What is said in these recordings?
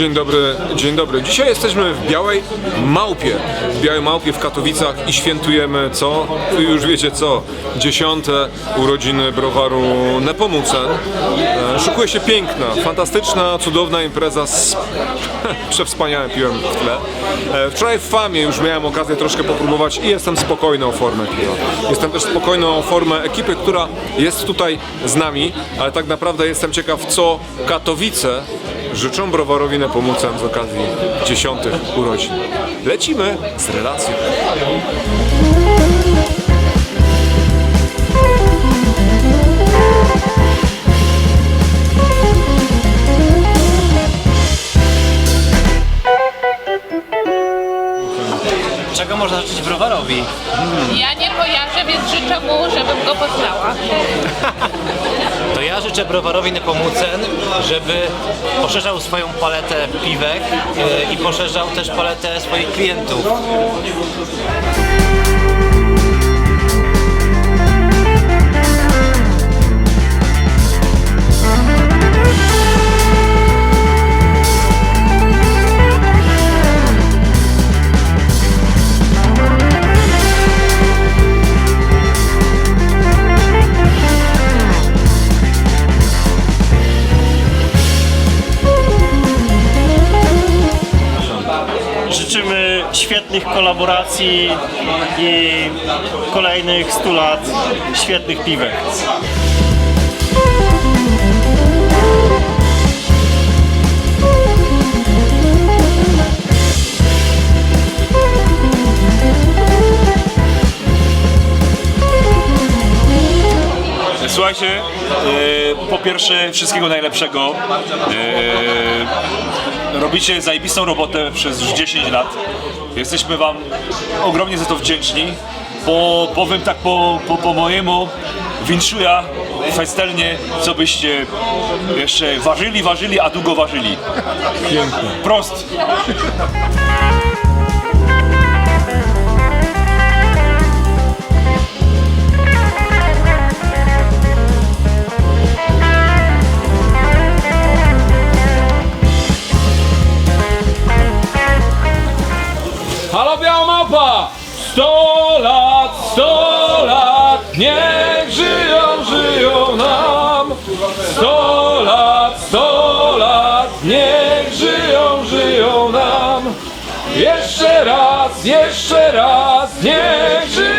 Dzień dobry, dzień dobry. Dzisiaj jesteśmy w Białej Małpie. W Białej Małpie w Katowicach i świętujemy co? Już wiecie co? Dziesiąte urodziny browaru Nepomucen. E, Szykuje się piękna, fantastyczna, cudowna impreza z przewspaniałym piłem w tle. E, Wczoraj w Famie już miałem okazję troszkę popróbować i jestem spokojny o formę piwa. Jestem też spokojny o formę ekipy, która jest tutaj z nami, ale tak naprawdę jestem ciekaw, co Katowice życzą browarowi Nepomucen z okazji dziesiątych urodzin. Lecimy z relacją. Życzyć browarowi? Ja nie kojarzę, więc życzę mu, żebym go poznała. To ja życzę browarowi Nepomucen, żeby poszerzał swoją paletę piwek yy, i poszerzał też paletę swoich klientów. Świetnych kolaboracji i kolejnych 100 lat świetnych piwek. Słuchajcie, e, po pierwsze wszystkiego najlepszego. E, robicie zajebistą robotę przez już 10 lat. Jesteśmy wam ogromnie za to wdzięczni. Po, powiem tak po, po, po mojemu, winszuja festelnie, co byście jeszcze ważyli, ważyli, a długo ważyli. Pięknie. Prost. 100 lat, 100 lat, niech żyją, żyją nam! 100 lat, 100 lat, niech żyją, żyją nam! Jeszcze raz, jeszcze raz, niech żyją,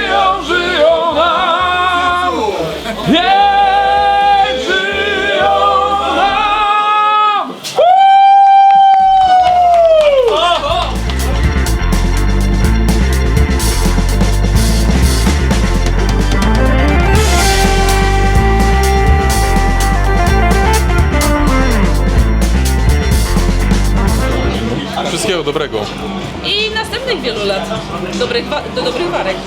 Wszystkiego dobrego. I następnych wielu lat. Dobrych wa- do dobrych warek.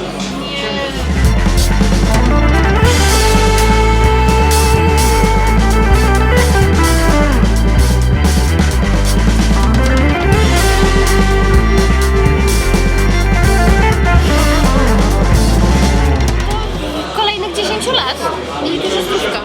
kolejnych 10 lat i dużo zdrówka.